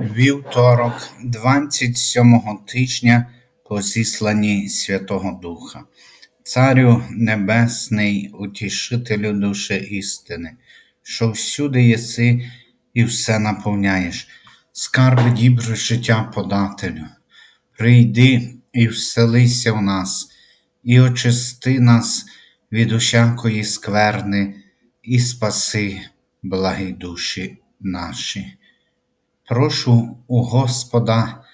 Вівторок, 27 тижня по зісланні Святого Духа. Царю Небесний, утішителю душі істини, що всюди єси і все наповняєш, скарби дібри життя подателю. Прийди і вселися в нас, і очисти нас від усякої скверни, і спаси, благі душі наші. Прошу у Господа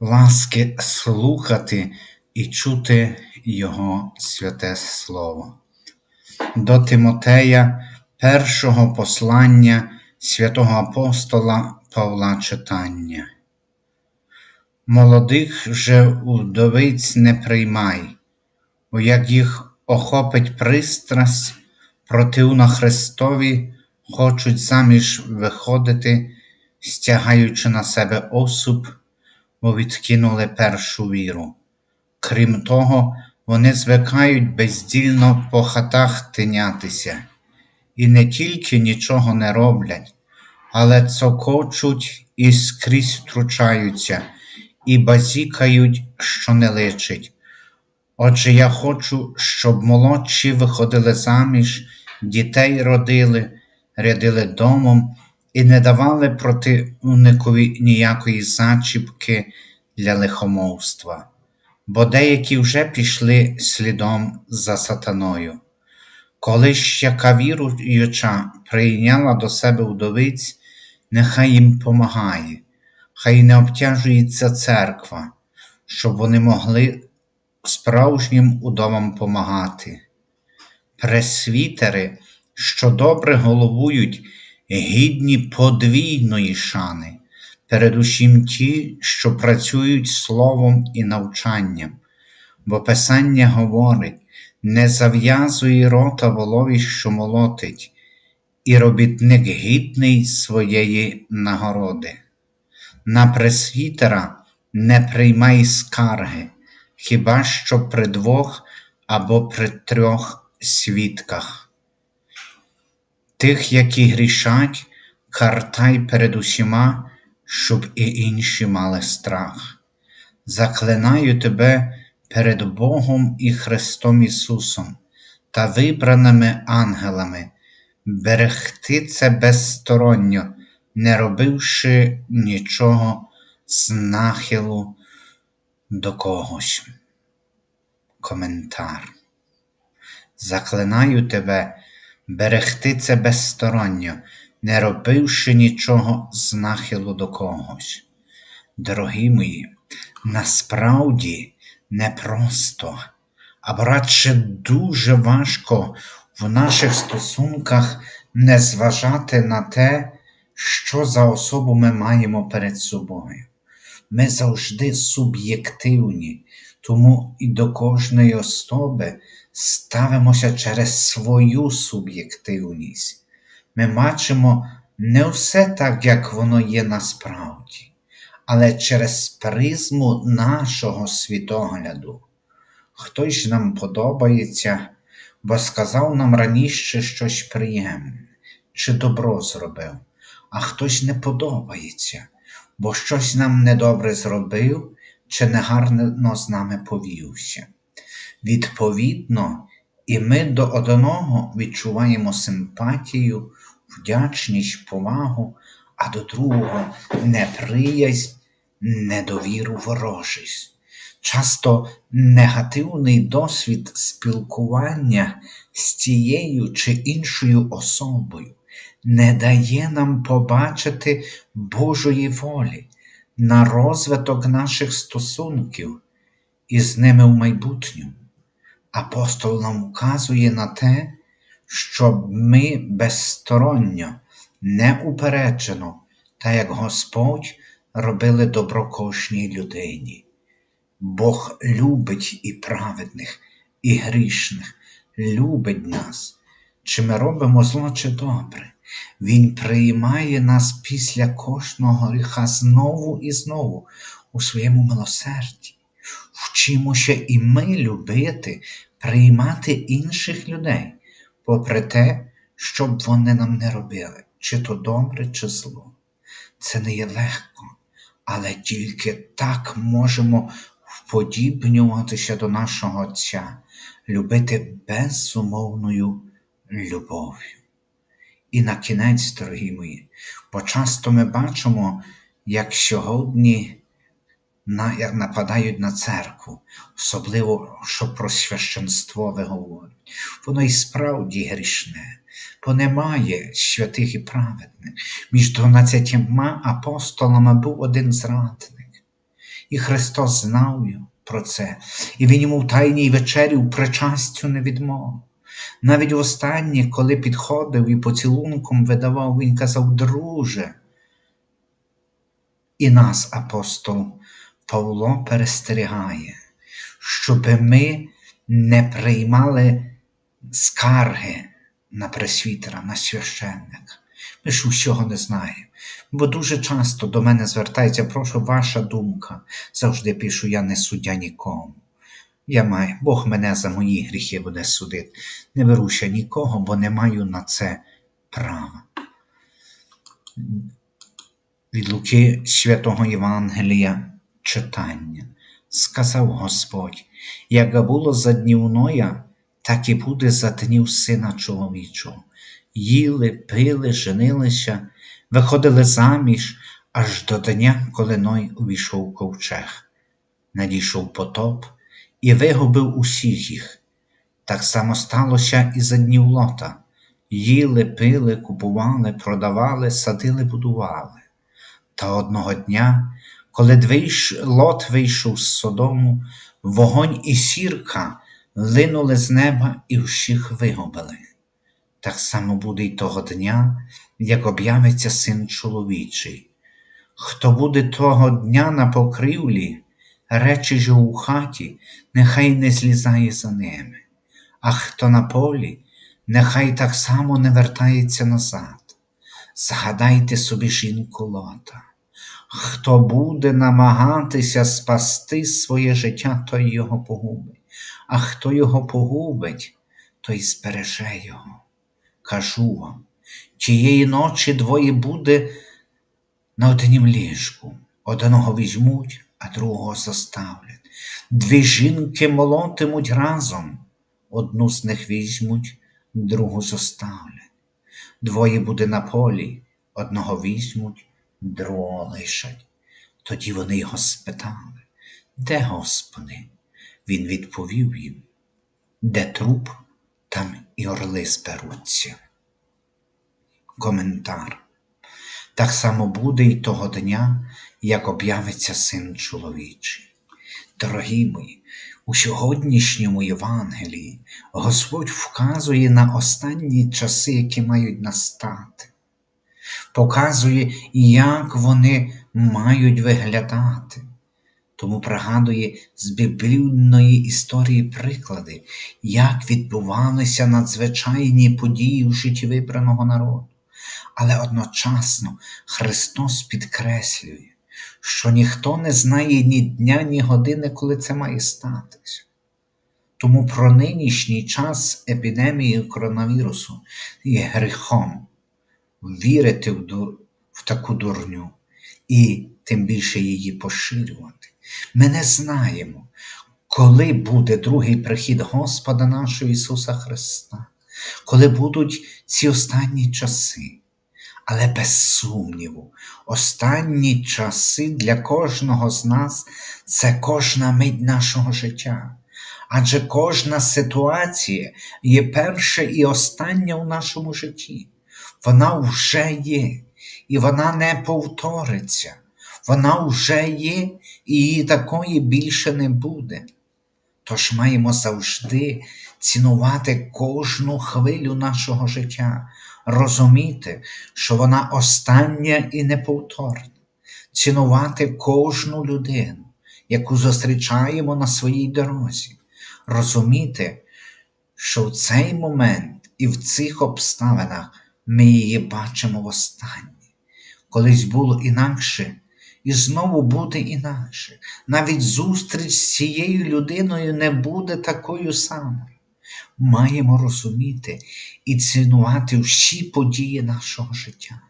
ласки слухати і чути Його святе Слово. До Тимотея першого послання святого апостола Павла читання. Молодих же удовиць не приймай, бо як їх охопить пристрасть, противно Христові хочуть заміж виходити стягаючи на себе осуд, бо відкинули першу віру. Крім того, вони звикають бездільно по хатах тинятися, і не тільки нічого не роблять, але цокочуть і скрізь втручаються, і базікають, що не личить. Отже, я хочу, щоб молодші виходили заміж, дітей родили, рядили домом і не давали противникові ніякої зачіпки для лихомовства, бо деякі вже пішли слідом за сатаною. Коли ж яка віруюча прийняла до себе вдовиць, нехай їм помагає, хай не обтяжується церква, щоб вони могли справжнім удомам помагати. Пресвітери, що добре головують гідні подвійної шани, передусім ті, що працюють словом і навчанням, бо Писання говорить не зав'язуй рота волові, що молотить, і робітник гідний своєї нагороди. На пресвітера не приймай скарги, хіба що при двох або при трьох свідках. Тих, які грішать, картай перед усіма, щоб і інші мали страх. Заклинаю тебе перед Богом і Христом Ісусом та вибраними ангелами, берегти це безсторонньо, не робивши нічого з нахилу до когось. Коментар. Заклинаю тебе берегти це безсторонньо, не робивши нічого з нахилу до когось. Дорогі мої, насправді непросто, або радше дуже важко в наших стосунках не зважати на те, що за особу ми маємо перед собою. Ми завжди суб'єктивні, тому і до кожної особи ставимося через свою суб'єктивність. Ми бачимо не все так, як воно є насправді, але через призму нашого світогляду. Хтось нам подобається, бо сказав нам раніше щось приємне чи добро зробив, а хтось не подобається, бо щось нам недобре зробив чи негарно з нами повівся. Відповідно, і ми до одного відчуваємо симпатію, вдячність, повагу, а до другого неприязнь, недовіру, ворожість. Часто негативний досвід спілкування з тією чи іншою особою не дає нам побачити Божої волі на розвиток наших стосунків із ними в майбутньому. Апостол нам вказує на те, щоб ми безсторонньо, неупереджено, та як Господь робили добро кожній людині. Бог любить і праведних, і грішних, любить нас. Чи ми робимо зло, чи добре? Він приймає нас після кожного гріха знову і знову у своєму милосерді. Вчимося і ми любити, приймати інших людей, попри те, що б вони нам не робили, чи то добре, чи зло. Це не є легко, але тільки так можемо вподібнюватися до нашого Отця, любити безумовною любов'ю. І на кінець, дорогі мої, бо часто ми бачимо, як сьогодні на, нападають на церкву, особливо, що про священство ви говорять. Воно і справді грішне, бо немає святих і праведних. Між дванадцятьма апостолами був один зрадник. І Христос знав про це, і Він йому в тайній вечері в причастю не відмовив. Навіть востаннє, коли підходив і поцілунком видавав, він казав, друже. І нас, апостол Павло, перестерігає, щоб ми не приймали скарги на пресвітера, на священника. Ми ж усього не знаємо. Бо дуже часто до мене звертається, прошу, ваша думка. Завжди пишу, я не суддя нікому. Я маю, Бог мене за мої гріхи буде судити. Не беруся нікого, бо не маю на це права. Від Луки святого Євангелія читання. Сказав Господь, як було за днів Ноя, так і буде за днів сина чоловічого. Їли, пили, женилися, виходили заміж аж до дня, коли Ной увійшов ковчег. Надійшов потоп і вигубив усіх їх. Так само сталося і за днів лота. Їли, пили, купували, продавали, садили, будували. Та одного дня, коли двійш... лот вийшов з Содому, вогонь і сірка линули з неба і всіх вигубили. Так само буде й того дня, як об'явиться син чоловічий. Хто буде того дня на покрівлі, речі ж у хаті, нехай не злізає за ними, а хто на полі, нехай так само не вертається назад. Згадайте собі жінку лота. Хто буде намагатися спасти своє життя, той його погубить, а хто його погубить, той збереже його. Кажу вам, тієї ночі двоє буде на однім ліжку, одного візьмуть, а другого заставлять. Дві жінки молотимуть разом, одну з них візьмуть, другу заставлять. Двоє буде на полі, одного візьмуть, другого лишать. Тоді вони його спитали, де Господи? Він відповів їм, де труп, там і орли зберуться. Коментар. Так само буде і того дня, як об'явиться син чоловічий. Дорогі мої, у сьогоднішньому Євангелії Господь вказує на останні часи, які мають настати, показує, як вони мають виглядати. Тому пригадує з біблійної історії приклади, як відбувалися надзвичайні події в житті вибраного народу. Але одночасно Христос підкреслює, що ніхто не знає ні дня, ні години, коли це має статися. Тому про нинішній час епідемії коронавірусу є гріхом вірити в, дур... в таку дурню і тим більше її поширювати. Ми не знаємо, коли буде другий прихід Господа нашого Ісуса Христа, коли будуть ці останні часи. Але без сумніву, останні часи для кожного з нас це кожна мить нашого життя. Адже кожна ситуація є перша і остання у нашому житті. Вона вже є, і вона не повториться. Вона вже є, і її такої більше не буде. Тож маємо завжди цінувати кожну хвилю нашого життя, розуміти, що вона остання і неповторна, цінувати кожну людину, яку зустрічаємо на своїй дорозі, розуміти, що в цей момент і в цих обставинах ми її бачимо востаннє. Колись було інакше. І знову буде інакше. Навіть зустріч з цією людиною не буде такою самою маємо розуміти і цінувати всі події нашого життя.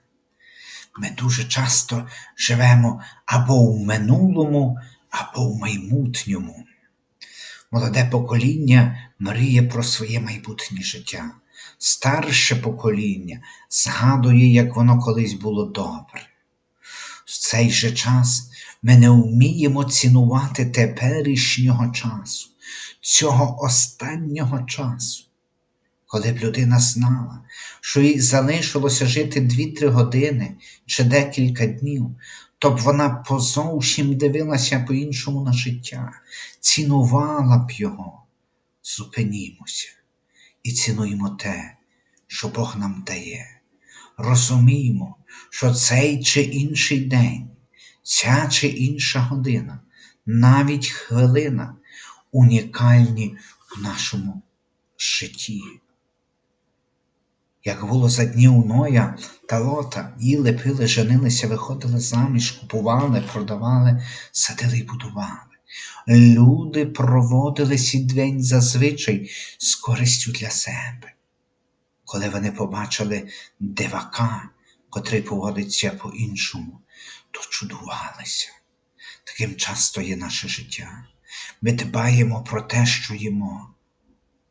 Ми дуже часто живемо або в минулому, або в майбутньому. Молоде покоління мріє про своє майбутнє життя. Старше покоління згадує, як воно колись було добре. В цей же час ми не вміємо цінувати теперішнього часу, цього останнього часу. Коли б людина знала, що їй залишилося жити 2-3 години чи декілька днів, то б вона позовсім дивилася по-іншому на життя, цінувала б його. Зупинімося і цінуємо те, що Бог нам дає. Розуміємо, що цей чи інший день, ця чи інша година, навіть хвилина унікальні в нашому житті. Як було за днів Ноя та Лота, їли, пили, женилися, виходили заміж, купували, продавали, садили й будували. Люди проводили сій день зазвичай з користю для себе. Коли вони побачили дивака, котрий поводиться по-іншому, то чудувалися. Таким часто є наше життя. Ми дбаємо про те, що їмо,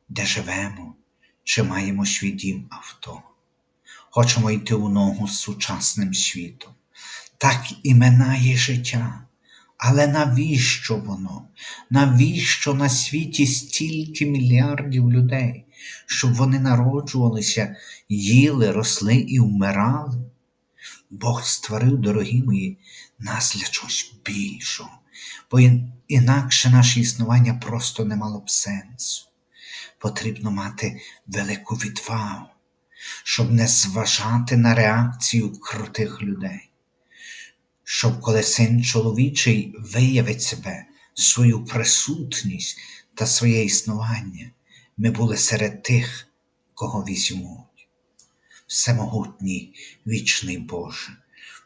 де живемо, чи маємо свій дім авто. Хочемо йти у ногу з сучасним світом. Так і минає життя. Але навіщо воно? Навіщо на світі стільки мільярдів людей, щоб вони народжувалися, їли, росли і вмирали? Бог створив, дорогі мої, нас для чогось більшого, бо інакше наше існування просто не мало б сенсу. Потрібно мати велику відвагу, щоб не зважати на реакцію крутих людей щоб коли син чоловічий виявить себе, свою присутність та своє існування, ми були серед тих, кого візьмуть. Всемогутній вічний Боже,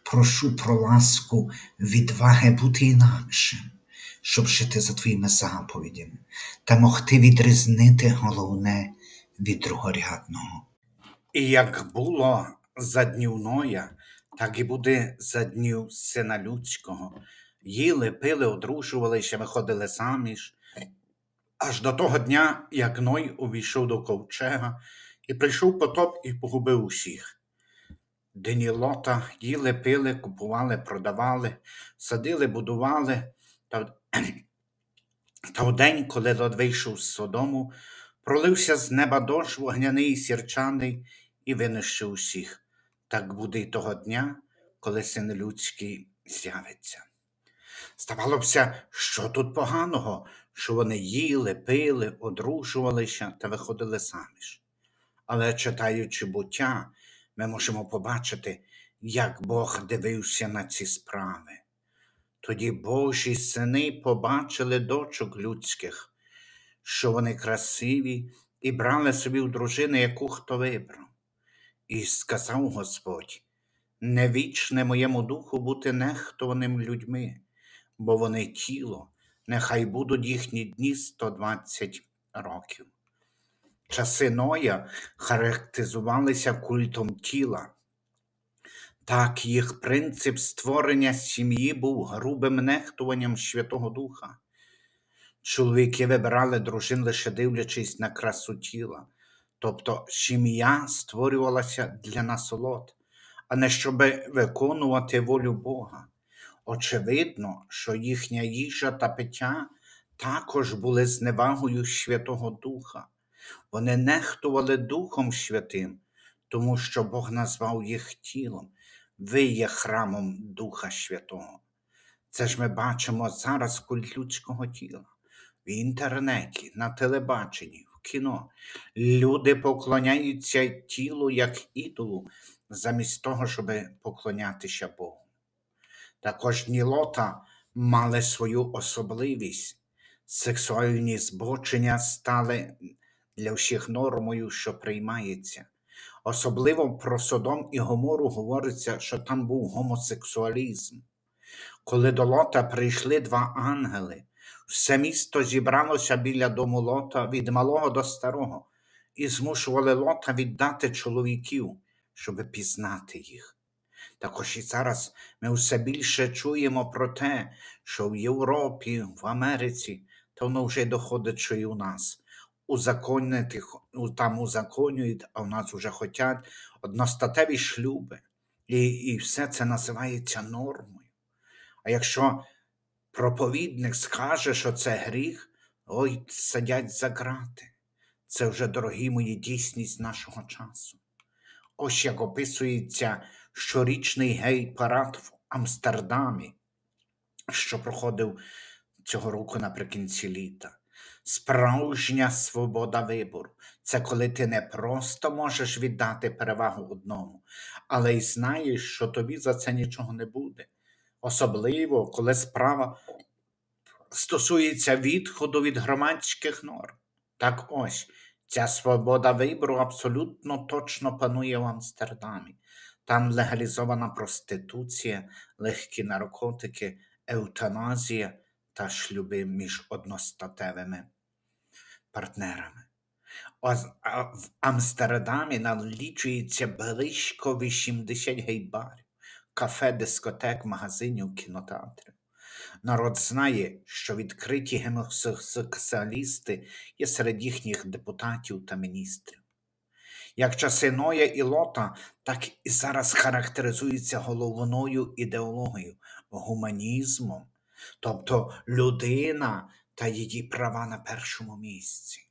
прошу про ласку відваги бути інакшим, щоб жити за твоїми заповідями та могти відрізнити головне від другорядного. І як було за днів Ноя, так і буде за днів сина людського. Їли, пили, одружувалися, виходили заміж. Аж до того дня, як Ной увійшов до ковчега, і прийшов потоп і погубив усіх. Дині лота їли, пили, купували, продавали, садили, будували. Та, та в коли Лот вийшов з Содому, пролився з неба дощ вогняний і сірчаний і винищив усіх. Так буде й того дня, коли син людський з'явиться. Здавалося, що тут поганого, що вони їли, пили, одружувалися та виходили заміж. Але читаючи буття, ми можемо побачити, як Бог дивився на ці справи. Тоді Божі сини побачили дочок людських, що вони красиві, і брали собі в дружини, яку хто вибрав. І сказав Господь: не вічне моєму духу бути нехтованим людьми, бо вони тіло, нехай будуть їхні дні 120 років. Часи Ноя характеризувалися культом тіла. Так їх принцип створення сім'ї був грубим нехтуванням Святого Духа. Чоловіки вибирали дружин лише дивлячись на красу тіла, тобто сім'я створювалася для насолод, а не щоб виконувати волю Бога. Очевидно, що їхня їжа та пиття також були зневагою Святого Духа. Вони нехтували Духом Святим, тому що Бог назвав їх тілом. Ви є храмом Духа Святого. Це ж ми бачимо зараз культ людського тіла в інтернеті, на телебаченні, кіно. Люди поклоняються тілу як ідолу, замість того, щоб поклонятися Богу. Також дні Лота мали свою особливість. Сексуальні збочення стали для всіх нормою, що приймається. Особливо про Содом і Гомору говориться, що там був гомосексуалізм. Коли до Лота прийшли два ангели, все місто зібралося біля дому Лота від малого до старого, і змушували Лота віддати чоловіків, щоб пізнати їх. Також і зараз ми все більше чуємо про те, що в Європі, в Америці, то воно вже доходить, що і у нас. Узаконити, ну, там узаконюють, а у нас вже хочуть одностатеві шлюби. І, і все це називається нормою. А якщо проповідник скаже, що це гріх, ой, садять за грати. Це вже, дорогі мої, дійсність нашого часу. Ось як описується щорічний гей-парад в Амстердамі, що проходив цього року наприкінці літа. Справжня свобода вибору це коли ти не просто можеш віддати перевагу одному, але й знаєш, що тобі за це нічого не буде. Особливо, коли справа стосується відходу від громадських норм. Так ось, ця свобода вибору абсолютно точно панує в Амстердамі. Там легалізована проституція, легкі наркотики, еутаназія та шлюби між одностатевими партнерами. В Амстердамі налічується близько 80 гей-барів, кафе, дискотек, магазинів, кінотеатрів. Народ знає, що відкриті гомосексуалісти є серед їхніх депутатів та міністрів. Як часи Ноя і Лота, так і зараз характеризуються головною ідеологією гуманізмом, тобто людина та її права на першому місці.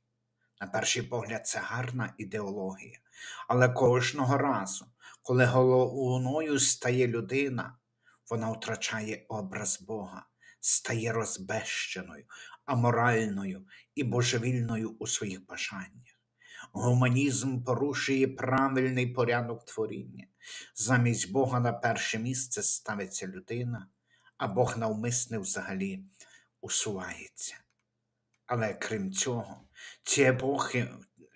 На перший погляд, це гарна ідеологія, але кожного разу, коли головною стає людина, вона втрачає образ Бога, стає розбещеною, аморальною і божевільною у своїх бажаннях. Гуманізм порушує правильний порядок творіння. Замість Бога на перше місце ставиться людина, а Бог навмисне взагалі усувається. Але крім цього, ці епохи,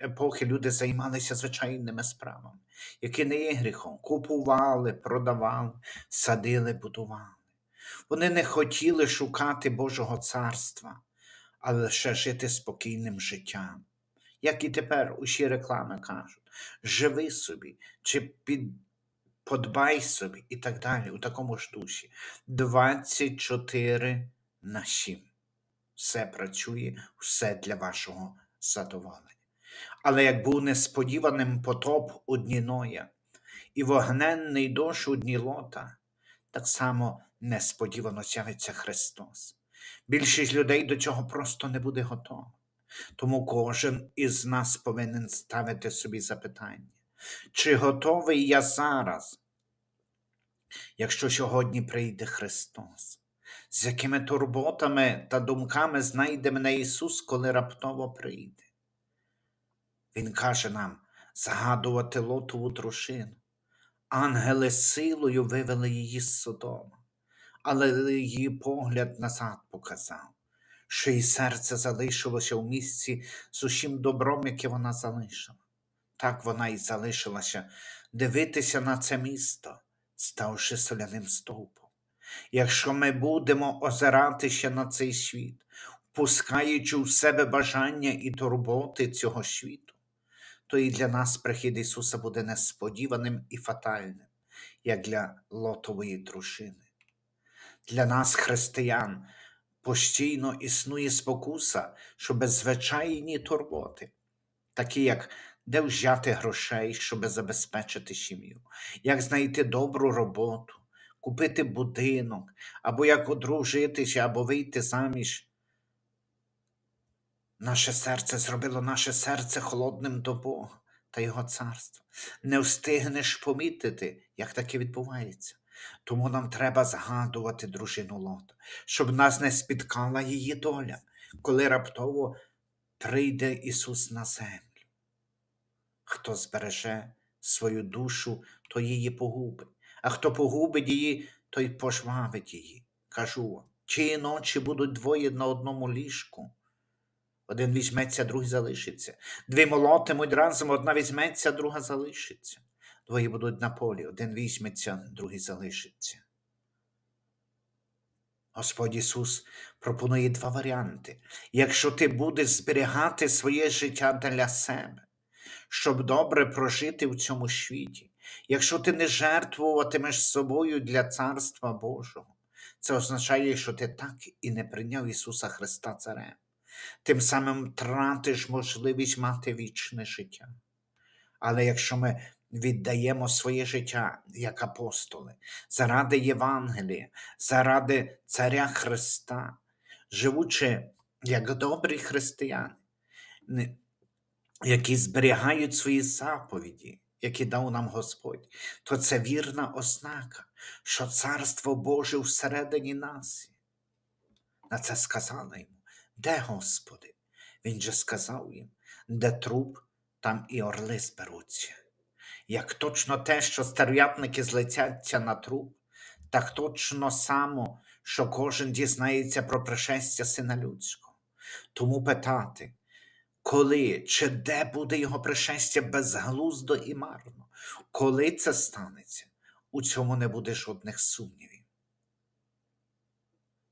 епохи люди займалися звичайними справами, які не є гріхом. Купували, продавали, садили, будували. Вони не хотіли шукати Божого царства, а лише жити спокійним життям. Як і тепер усі реклами кажуть: живи собі, чи під, подбай собі і так далі, у такому ж дусі. 24 на 7. Все працює, все для вашого задоволення. Але як був несподіваним потоп у дні Ноя і вогненний дощ у дні Лота, так само несподівано з'явиться Христос. Більшість людей до цього просто не буде готова. Тому кожен із нас повинен ставити собі запитання, чи готовий я зараз, якщо сьогодні прийде Христос? З якими турботами та думками знайде мене Ісус, коли раптово прийде? Він каже нам згадувати лотову дружину. Ангели силою вивели її з Содома, але її погляд назад показав, що її серце залишилося в місці з усім добром, яке вона залишила. Так вона і залишилася дивитися на це місто, ставши соляним стовпом. Якщо ми будемо озиратися на цей світ, впускаючи в себе бажання і турботи цього світу, то і для нас прихід Ісуса буде несподіваним і фатальним, як для лотової дружини. Для нас, християн, постійно існує спокуса, що без звичайні турботи, такі як де взяти грошей, щоб забезпечити сім'ю, як знайти добру роботу, купити будинок, або як одружитися, або вийти заміж. Наше серце зробило наше серце холодним до Бога та Його царства. Не встигнеш помітити, як таке відбувається. Тому нам треба згадувати дружину Лота, щоб нас не спіткала її доля, коли раптово прийде Ісус на землю. Хто збереже свою душу, то її погубить, а хто погубить її, той пожвавить її. Кажу вам, чиї ночі будуть двоє на одному ліжку. Один візьметься, другий залишиться. Дві молотимуть разом, одна візьметься, друга залишиться. Двоє будуть на полі, один візьметься, другий залишиться. Господь Ісус пропонує два варіанти. Якщо ти будеш зберігати своє життя для себе, щоб добре прожити в цьому світі, Якщо ти не жертвуватимеш собою для Царства Божого, це означає, що ти так і не прийняв Ісуса Христа Царем. Тим самим тратиш можливість мати вічне життя. Але якщо ми віддаємо своє життя як апостоли заради Євангелія, заради Царя Христа, живучи як добрі християни, які зберігають свої заповіді, які дав нам Господь, то це вірна ознака, що Царство Боже всередині нас. На це сказали йому, де Господи? Він же сказав їм, де труп, там і орли зберуться. Як точно те, що стерв'ятники злетяться на труп, так точно само, що кожен дізнається про пришестя Сина Людського. Тому питати, коли чи де буде його пришестя безглуздо і марно, коли це станеться, у цьому не буде жодних сумнівів.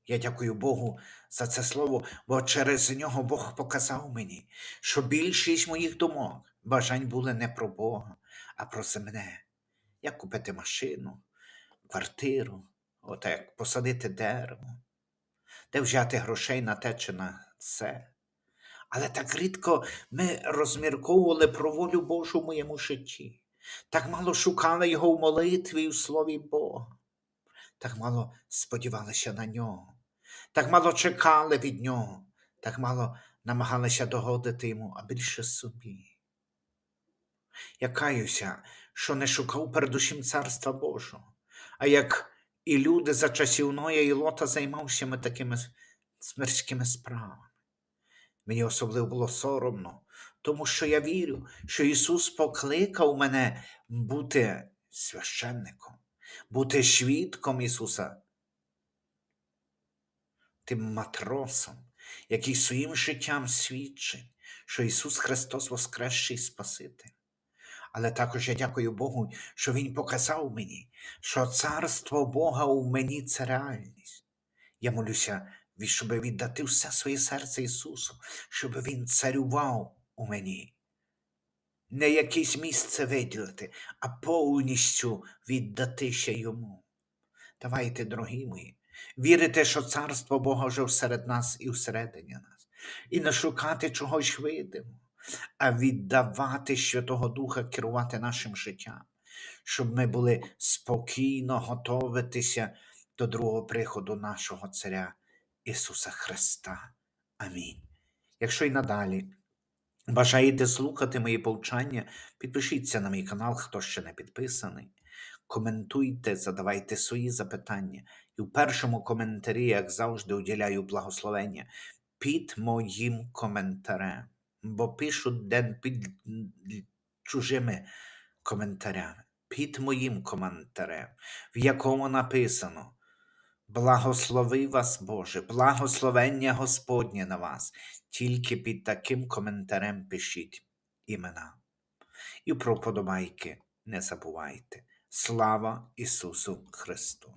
Я дякую Богу за це слово, бо через нього Бог показав мені, що більшість моїх думок, бажань були не про Бога, а про земне. Як купити машину, квартиру, от як посадити дерево, де взяти грошей на те чи на це. Але так рідко ми розмірковували про волю Божу в моєму житті. Так мало шукали його в молитві і в слові Бога. Так мало сподівалися на нього, так мало чекали від нього, так мало намагалися догодити йому, а більше собі. Я каюся, що не шукав передусім царства Божого, а як і люди за часів Ноя і Лота займався ми такими смирськими справами. Мені особливо було соромно, тому що я вірю, що Ісус покликав мене бути священником, бути свідком Ісуса, тим матросом, який своїм життям свідчить, що Ісус Христос воскресший Спаситель. Але також я дякую Богу, що Він показав мені, що царство Бога у мені це реальність. Я молюся, щоб віддати все своє серце Ісусу, щоб Він царював у мені. Не якесь місце виділити, а повністю віддатися йому. Давайте, дорогі мої, вірити, що царство Бога вже всеред нас і всередині нас, і не шукати чогось видимого, а віддавати Святого Духа керувати нашим життям, щоб ми були спокійно готовитися до другого приходу нашого Царя Ісуса Христа. Амінь. Якщо й надалі бажаєте слухати мої повчання, підпишіться на мій канал, хто ще не підписаний. Коментуйте, задавайте свої запитання. І в першому коментарі, як завжди, уділяю благословення під моїм коментарем, бо пишуть ден під чужими коментарями, під моїм коментарем, в якому написано: Благослови вас, Боже, благословення Господнє на вас. Тільки під таким коментарем пишіть імена. І про подобайки не забувайте. Слава Ісусу Христу!